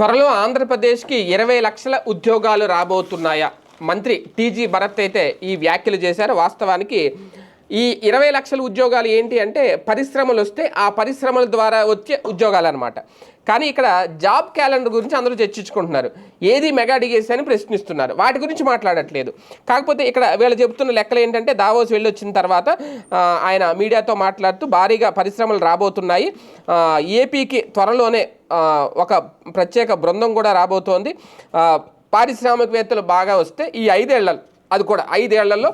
త్వరలో ఆంధ్రప్రదేశ్కి ఇరవై లక్షల ఉద్యోగాలు రాబోతున్నాయా? మంత్రి టీజీ భరత్ అయితే ఈ వ్యాఖ్యలు చేశారు. వాస్తవానికి ఈ ఇరవై లక్షల ఉద్యోగాలు ఏంటి అంటే పరిశ్రమలు వస్తే ఆ పరిశ్రమల ద్వారా వచ్చే ఉద్యోగాలు అనమాట కానీ ఇక్కడ జాబ్ క్యాలెండర్ గురించి అందరూ చర్చించుకుంటున్నారు. ఏది మెగా డిగేసి అని ప్రశ్నిస్తున్నారు. వాటి గురించి మాట్లాడట్లేదు. కాకపోతే ఇక్కడ వీళ్ళు చెబుతున్న లెక్కలు ఏంటంటే దావోస్ వెళ్ళి వచ్చిన తర్వాత ఆయన మీడియాతో మాట్లాడుతూ భారీగా పరిశ్రమలు రాబోతున్నాయి. ఏపీకి త్వరలోనే ఒక ప్రత్యేక బృందం కూడా రాబోతోంది. పారిశ్రామికవేత్తలు బాగా వస్తే ఈ ఐదేళ్ళలో అది కూడా ఐదేళ్ళలో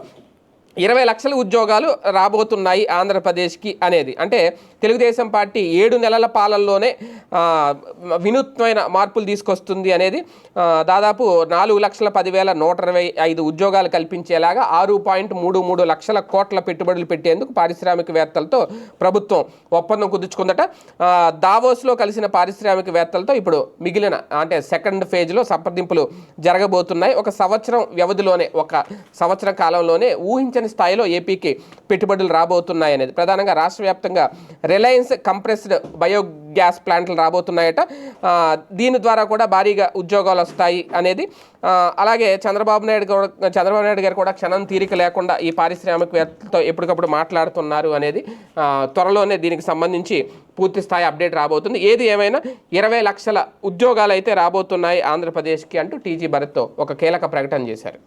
ఇరవై లక్షల ఉద్యోగాలు రాబోతున్నాయి ఆంధ్రప్రదేశ్కి అనేది. అంటే తెలుగుదేశం పార్టీ ఏడు నెలల పాలనలోనే వినూత్నమైన మార్పులు తీసుకొస్తుంది అనేది దాదాపు నాలుగు లక్షల పదివేల నూట ఇరవై ఐదు ఉద్యోగాలు కల్పించేలాగా ఆరు పాయింట్ మూడు మూడు లక్షల కోట్ల పెట్టుబడులు పెట్టేందుకు పారిశ్రామికవేత్తలతో ప్రభుత్వం ఒప్పందం కుదుర్చుకుందట. దావోస్లో కలిసిన పారిశ్రామికవేత్తలతో ఇప్పుడు మిగిలిన అంటే సెకండ్ ఫేజ్లో సంప్రదింపులు జరగబోతున్నాయి. ఒక సంవత్సరం వ్యవధిలోనే ఒక సంవత్సరం కాలంలోనే ఊహించని స్థాయిలో ఏపీకి పెట్టుబడులు రాబోతున్నాయి అనేది ప్రధానంగా రాష్ట్ర వ్యాప్తంగా రిలయన్స్ కంప్రెస్డ్ బయోగ్యాస్ ప్లాంట్లు రాబోతున్నాయట. దీని ద్వారా కూడా భారీగా ఉద్యోగాలు వస్తాయి అనేది. అలాగే చంద్రబాబు నాయుడు కూడా చంద్రబాబు నాయుడు గారు కూడా క్షణం తీరిక లేకుండా ఈ పారిశ్రామికవేత్తలతో ఎప్పటికప్పుడు మాట్లాడుతున్నారు అనేది త్వరలోనే దీనికి సంబంధించి పూర్తి స్థాయి అప్డేట్ రాబోతుంది. ఏది ఏమైనా ఇరవై లక్షల ఉద్యోగాలు అయితే రాబోతున్నాయి ఆంధ్రప్రదేశ్కి అంటూ టీజీ భరత్తో ఒక కీలక ప్రకటన చేశారు.